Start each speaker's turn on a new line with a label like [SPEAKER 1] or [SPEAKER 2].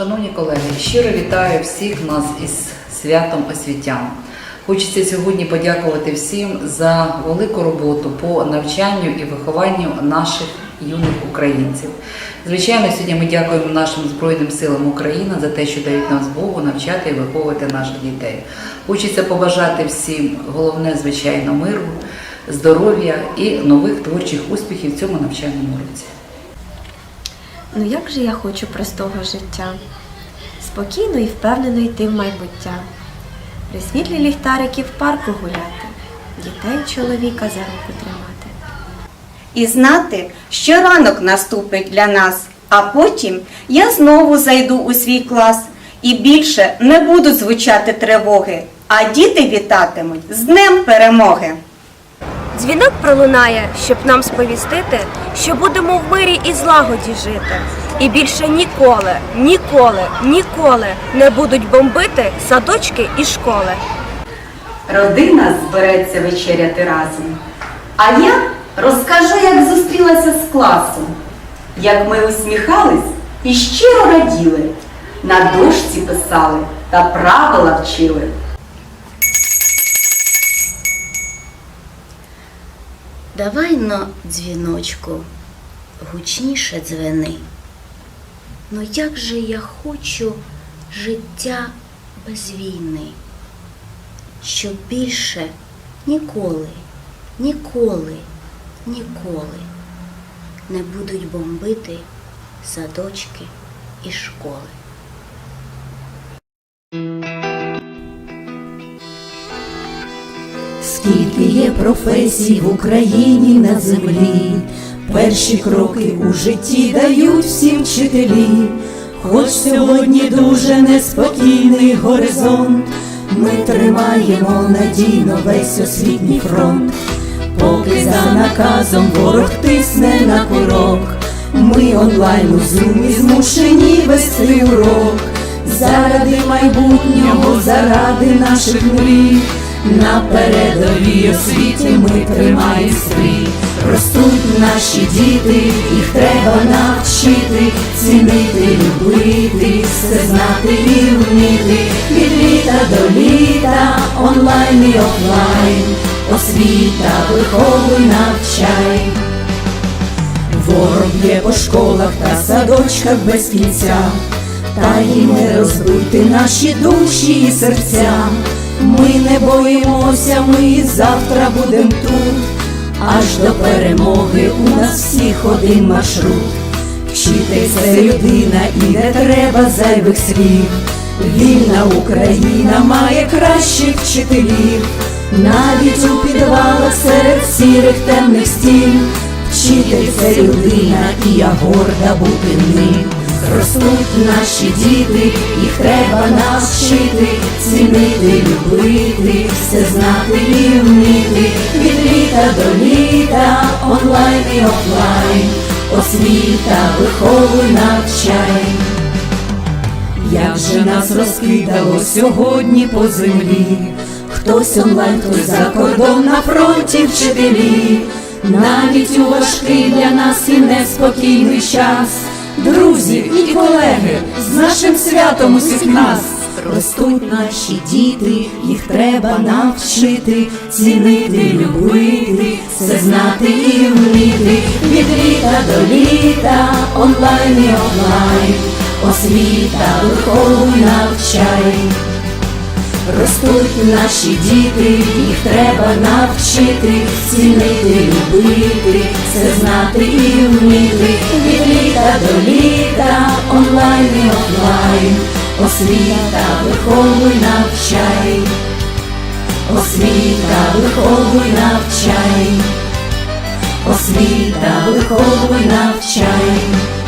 [SPEAKER 1] Шановні колеги, щиро вітаю всіх нас із святом освітян. Хочеться сьогодні подякувати всім за велику роботу по навчанню і вихованню наших юних українців. Звичайно, сьогодні ми дякуємо нашим Збройним силам України за те, що дають нам змогу навчати і виховувати наших дітей. Хочеться побажати всім головне, звичайно, миру, здоров'я і нових творчих успіхів в цьому навчальному році.
[SPEAKER 2] Ну як же я хочу простого життя, спокійно і впевнено йти в майбуття, при світлі ліхтарики в парку гуляти, дітей чоловіка за руку тримати.
[SPEAKER 3] і знати, що ранок наступить для нас, а потім я знову зайду у свій клас і більше не будуть звучати тривоги, а діти вітатимуть з Днем перемоги.
[SPEAKER 4] Дзвінок пролунає, щоб нам сповістити, що будемо в мирі і злагоді жити. І більше ніколи, ніколи, ніколи не будуть бомбити садочки і школи.
[SPEAKER 3] Родина збереться вечеряти разом. А я розкажу, як зустрілася з класом, як ми усміхались і щиро раділи, на дошці писали та правила вчили.
[SPEAKER 5] Давай на дзвіночку гучніше дзвени. Ну як же я хочу життя без війни, щоб більше ніколи, ніколи, ніколи не будуть бомбити садочки і школи.
[SPEAKER 6] Скільки є професій в Україні на землі, перші кроки у житті дають всім вчителі, хоч сьогодні дуже неспокійний горизонт, ми тримаємо надійно весь освітній фронт, поки за наказом ворог тисне на курок, ми онлайн у зумі змушені вести урок, заради майбутнього, заради наших мрій. На передовій освіті ми тримаємо стрій. Ростуть наші діти, їх треба навчити, цінити, любити, все знати і вміти. Від літа до літа, онлайн і офлайн, освіта, виховуй, навчай. Ворог б'є по школах та садочках без кінця, та їм не розбити наші душі і серця. Ми не боїмося, ми завтра будем тут, аж до перемоги у нас всіх один маршрут. Це людина і не треба зайвих слів. Вільна Україна має кращих вчителів, навіть у підвалах серед сірих темних стін. Вчитель це людина, і я горда бути ним. Ростуть наші діти, їх треба навчити, цінити, любити, все знати і вміти, від літа до літа, онлайн і офлайн, освіта, виховуй, навчай. Як же нас розкидало сьогодні по землі, хтось онлайн, хтось за кордон на фронті вчителі, навіть у важкий для нас і неспокійний час. Друзі і колеги, з нашим святом усіх нас ростуть наші діти, їх треба навчити, цінити, любити, все знати і вміти, від літа до літа, онлайн і офлайн, освіта, виховуй, навчай. Ростуть наші діти, їх треба навчити, цінити, любити, все знати і вміти, від літа до літа, онлайн і офлайн, освіта, виховуй, навчай, освіта, виховуй, навчай, освіта, виховуй, навчай.